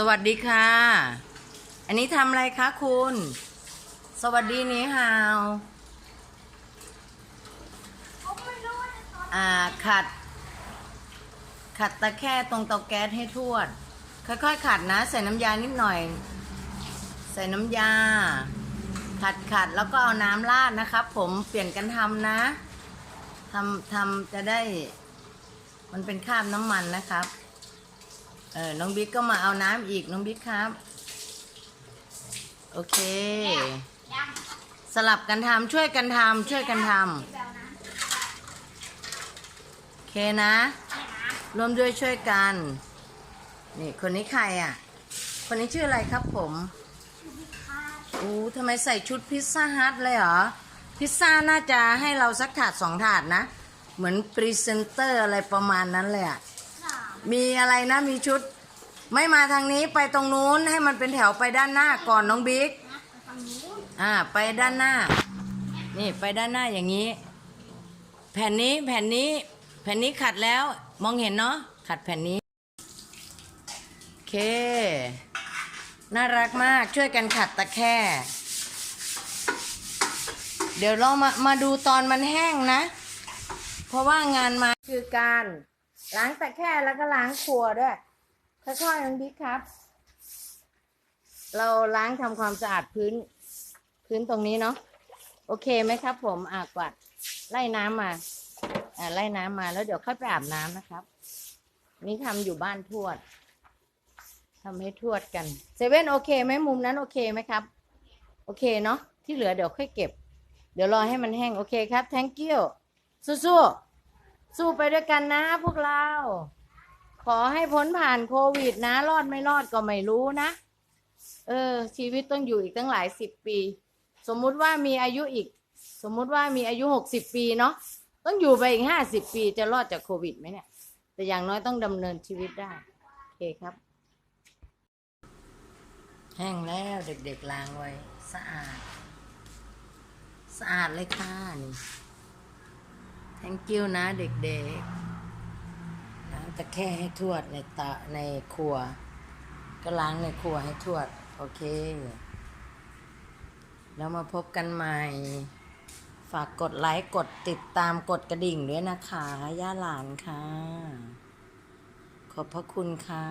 สวัสดีค่ะ อันนี้ทำอะไรคะคุณ สวัสดีนี้ฮาวอ่าขัด ขัดตะแคร่ตรงเตาแก๊สให้ทั่วดค่อยๆ ขัดนะ ใส่น้ำยานิดหน่อย ใส่น้ำยา ขัดขัดแล้วก็เอาน้ำราดนะครับ ผมเปลี่ยนกันทำนะทำทำจะได้ มันเป็นคราบน้ำมันนะครับ เออ น้องบิ๊กก็มาเอาน้ำอีกน้องบิ๊กครับ โอเค สลับกันทำช่วยกันทำช่วยกันทำโอเคนะร่วมด้วยช่วยกัน นี่คนนี้ใครอะ คนนี้ชื่ออะไรครับผมอพี่คาดอู้ทำไมใส่ชุดพิซซ่าฮัทเลยเหรอ พิซซ่าน่าจะให้เราสักถาดสองถาดนะ เหมือนพรีเซนเตอร์อะไรประมาณนั้นเลยอะ มีอะไรนะมีชุด ไม่มาทางนี้ไปตรงนู้นให้มันเป็นแถวไปด้านหน้าก่อนน้องบิ๊กอ่าไปด้านหน้า นี่ไปด้านหน้าอย่างนี้ แผ่นนี้แผ่นนี้ แผ่นนี้ขัดแล้วมองเห็นเนาะขัดแผ่นนี้โอเค น่ารักมากช่วยกันขัดตะแคร่เดี๋ยวเรามามาดูตอนมันแห้งนะ เพราะว่างานมาคือการ ล้างตะแคร่แล้วก็ล้างครัวด้วยค่อยๆน้องบิ๊กครับ เราล้างทำความสะอาดพื้น พื้นตรงนี้เนาะโอเคไหมครับ ผมอ่ากวาดไล่น้ำมาอ่าไล่น้ำมาแล้วเดี๋ยวค่อยไปอาบน้ำนะครับ นี่ทำอยู่บ้านทวดทำให้ทวดกันเซเว่นโอเคไหมมุมนั้นโอเคไหมครับ โอเคเนาะที่เหลือเดี๋ยวค่อยเก็บ เดี๋ยวรอให้มันแห้งโอเคครับ thank you สู้ๆ สู้ไปด้วยกันนะพวกเรา ขอให้พ้นผ่านโควิดนะ รอดไม่รอดก็ไม่รู้นะ เออ ชีวิตต้องอยู่อีกตั้งหลายสิบปี สมมุติว่ามีอายุอีก สมมุติว่ามีอายุหกสิบปีเนาะต้องอยู่ไปอีกห้าสิบปีจะรอดจากโควิดไหมเนี่ย แต่อย่างน้อยต้องดำเนินชีวิตได้โอเคครับ แห้งแล้วเด็กๆล้างไว้ สะอาด สะอาดเลยค่ะนี่ thank you นะเด็กๆล้างตะแคร่ให้ทวดในตะในครัว ก็ล้างในครัวให้ทวดโอเค แล้วมาพบกันใหม่ ฝากกดไลค์ กดติดตามกดกระดิ่งด้วยนะคะ ย่าหลานค่ะ ขอบพระคุณค่ะ